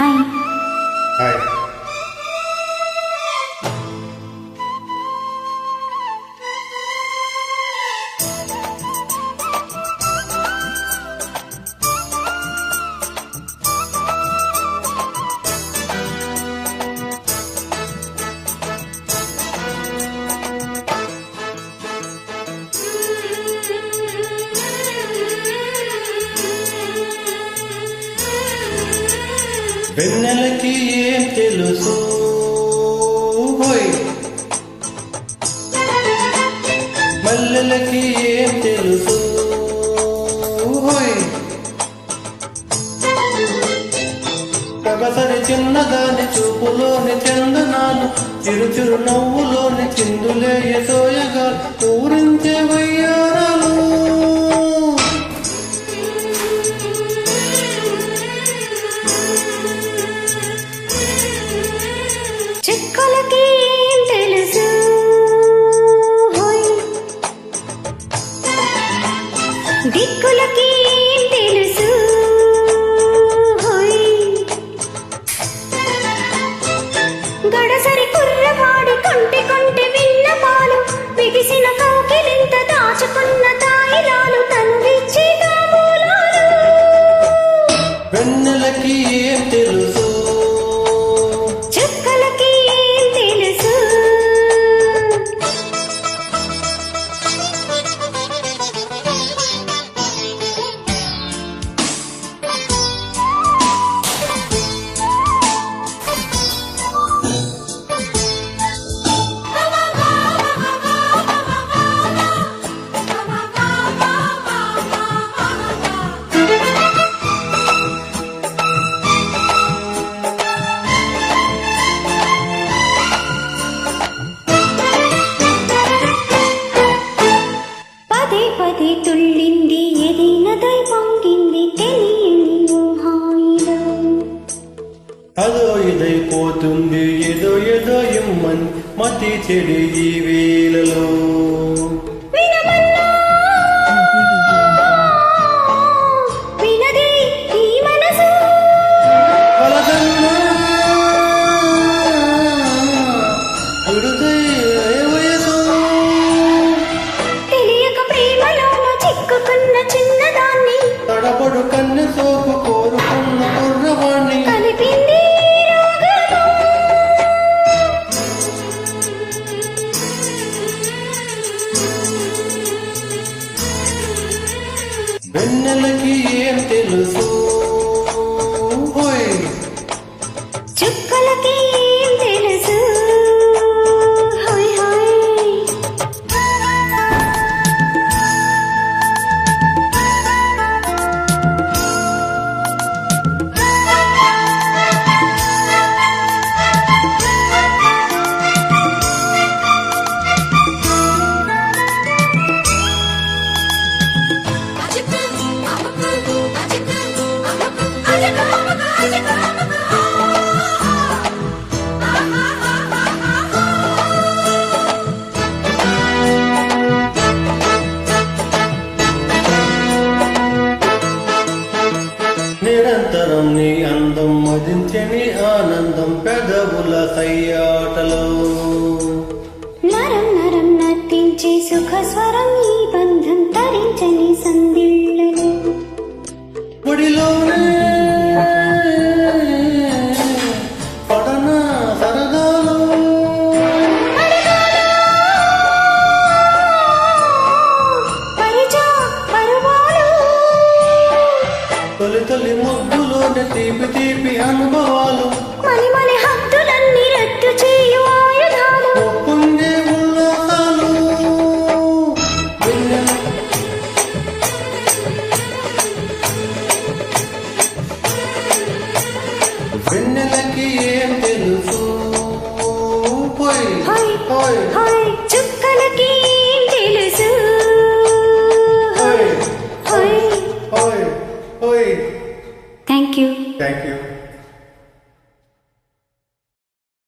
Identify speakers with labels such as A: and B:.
A: Hi. వెన్నెలకి ఏం తెలుసు? మల్లెలకి ఏం తెలుసు? ఒకసారి చిన్నదాని చూపులోని చందనాలు చిరు చిరు నవ్వులోని చిందులే సోయగా ఊరించే
B: దిక్కులకి తెలుసు? గడసరి కొంటె కొంటె బిగిసిన దాచుకున్న తాయిలాలు
A: వెన్నెలకి ఏం తెలుసు? అదో ఇదైపోతుంది ఏదో ఏదో ఇమ్మని మతి చెడి ఈ వేళలో.
B: వినమన్నా వినదే
A: వెన్నెలకి ఏం తెలుసు? ఆనందం అందం మదించని ఆనందం పెదవుల సయ్యాటలో
B: నరం నరం నర్తించే సుఖ స్వరం
A: తొలి తొలి ముగ్గులు తీపి తీపి అనుభవాలు.
B: వెన్నెలకి ఏం తెలుసు